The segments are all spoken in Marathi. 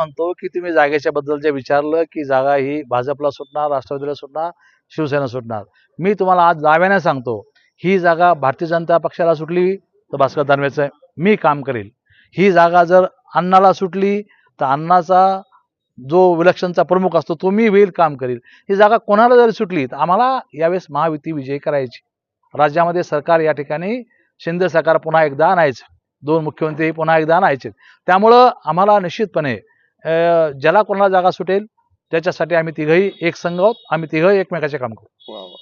म्हणतो की तुम्ही जागेच्या बद्दल जे विचारलं की जागा ही भाजपला सुटणार राष्ट्रवादीला सुटणार शिवसेना सुटणार. मी तुम्हाला आज दाव्याने सांगतो ही जागा भारतीय जनता पक्षाला सुटली तर भास्कर दानवेचं मी काम करेल. ही जागा जर अण्णाला सुटली तर अण्णाचा जो विलक्षणचा प्रमुख असतो तो मी होईल काम करील. ही जागा कोणाला जरी सुटली तर आम्हाला यावेळेस महायुती विजयी करायची. राज्यामध्ये सरकार या ठिकाणी शिंदे सरकार पुन्हा एकदा आणायचं. दोन मुख्यमंत्री पुन्हा एकदा आणायचे. त्यामुळं आम्हाला निश्चितपणे ज्याला कोणाला जागा सुटेल त्याच्यासाठी आम्ही तिघही एक संघ आहोत. आम्ही तिघही एकमेकाचे काम करू. वा वा.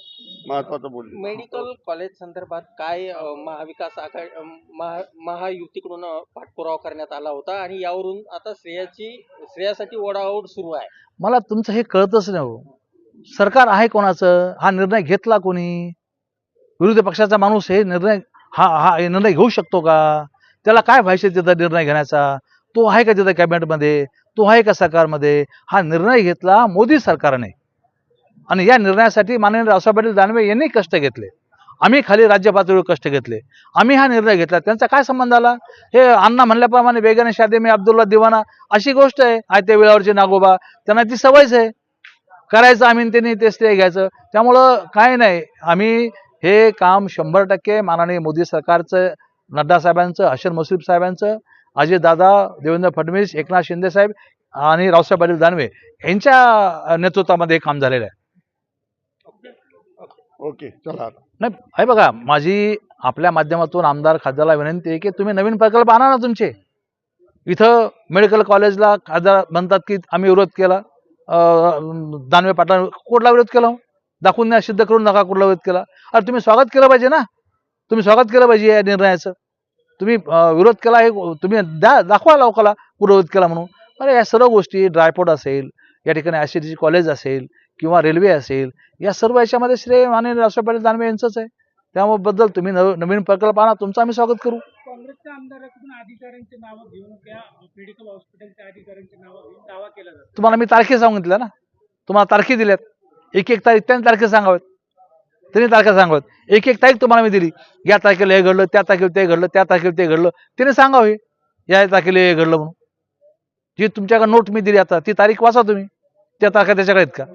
महत्वाचं बोलले. मेडिकल कॉलेज संदर्भात काय महाविकास आघाडी महायुतीकडून पाठपुरावा करण्यात आला होता आणि यावरून आता श्रेयाची श्रेयासाठी ओढाओढ सुरू आहे. मला तुमचं हे कळतच नाही हो. सरकार आहे कोणाचं? हा निर्णय घेतला कोणी? विरोधी पक्षाचा माणूस हे निर्णय हा हा हे निर्णय घेऊ शकतो का? त्याला काय व्हायचे तिथं निर्णय घेण्याचा? तो आहे का तिथं कॅबिनेटमध्ये तो आहे का सरकारमध्ये. हा निर्णय घेतला मोदी सरकारने. आणि या निर्णयासाठी माननीय रावसाहेब पाटील दानवे यांनी कष्ट घेतले. आम्ही खाली राज्य पातळीवर कष्ट घेतले. आम्ही हा निर्णय घेतला. त्यांचा काय संबंध आला? हे अण्णा म्हणल्याप्रमाणे बेगाने शादे मी अब्दुल्ला दिवाना अशी गोष्ट आहे. आयत्या वेळावरचे नागोबा त्यांना ती सवयच आहे. करायचं आम्ही त्यांनी ते श्रेय घ्यायचं. त्यामुळं काय नाही. आम्ही हे काम शंभर टक्के माननीय मोदी सरकारचं नड्डा साहेबांचं हसन मुश्रीफ साहेबांचं अजयदादा देवेंद्र फडणवीस एकनाथ शिंदे साहेब आणि रावसाहेब पाटील दानवे यांच्या नेतृत्वामध्ये हे काम झालेलं आहे. ओके चला नाही आहे बघा माझी आपल्या माध्यमातून आमदार खासदारला विनंती आहे की तुम्ही नवीन प्रकल्प आणा ना तुमचे. इथं मेडिकल कॉलेजला खासदार म्हणतात की आम्ही विरोध केला. दानवे पाटला कुठला विरोध केला हो? दाखवून द्या सिद्ध करून नका कुठला विरोध केला. अरे तुम्ही स्वागत केलं पाहिजे ना? तुम्ही स्वागत केलं पाहिजे या निर्णयाचं. तुम्ही विरोध केला हे तुम्ही द्या दाखवा लोकाला विरोध केला म्हणून. अरे या सर्व गोष्टी ड्रायपोर्ट असेल या ठिकाणी आय कॉलेज असेल किंवा रेल्वे असेल या सर्व याच्यामध्ये श्रेय माननीय राष्ट्रपती पाटील दानवे यांचंच आहे. त्याबद्दल तुम्ही नव नवीन प्रकल्प आणा तुमचं आम्ही स्वागत करू. काँग्रेसच्या आमदाराकडून अधिकाऱ्यांची नावं घेऊन त्या मेडिकल हॉस्पिटलच्या अधिकाऱ्यांची नावं घेऊन दावा केला जातो. तुम्हाला मी तारखे सांगितल्या ना? तुम्हाला तारखे दिल्यात. एक एक तारीख त्यांनी तारखे सांगाव्यात त्यांनी तारखा सांगाव्यात एक एक तारीख तुम्हाला मी दिली. या तारखेला हे घडलं त्या तारखेला ते घडलं त्या तारखेला ते घडलं. त्याने सांगावे या तारखेला हे घडलं म्हणून. जी तुमच्याकडे नोट मी दिली आता ती तारीख वाचा तुम्ही. त्या तारखा त्याच्याकडे आहेत का?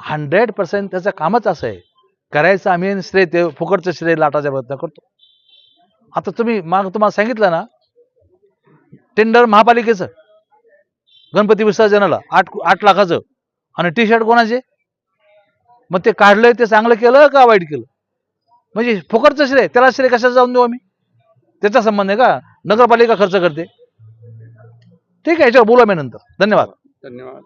हंड्रेड पर्सेंट त्याचं कामच असं आहे. करायचं आम्ही श्रेय ते फुकटचं श्रेय लाटाचा प्रयत्न करतो. आता तुम्ही माग तुम्हाला सांगितलं ना टेंडर महापालिकेचं गणपती विसर्जनाला आठ आठ लाखाचं. आणि टी शर्ट कोणाचे? मग ते काढलंय ते चांगलं केलं का वाईट केलं? म्हणजे फुकटचं श्रेय त्याला श्रेय कशाचं जाऊन देऊ आम्ही? त्याचा संबंध आहे का? नगरपालिका खर्च करते. ठीक आहे याच्यावर बोलू आम्ही नंतर. धन्यवाद. धन्यवाद.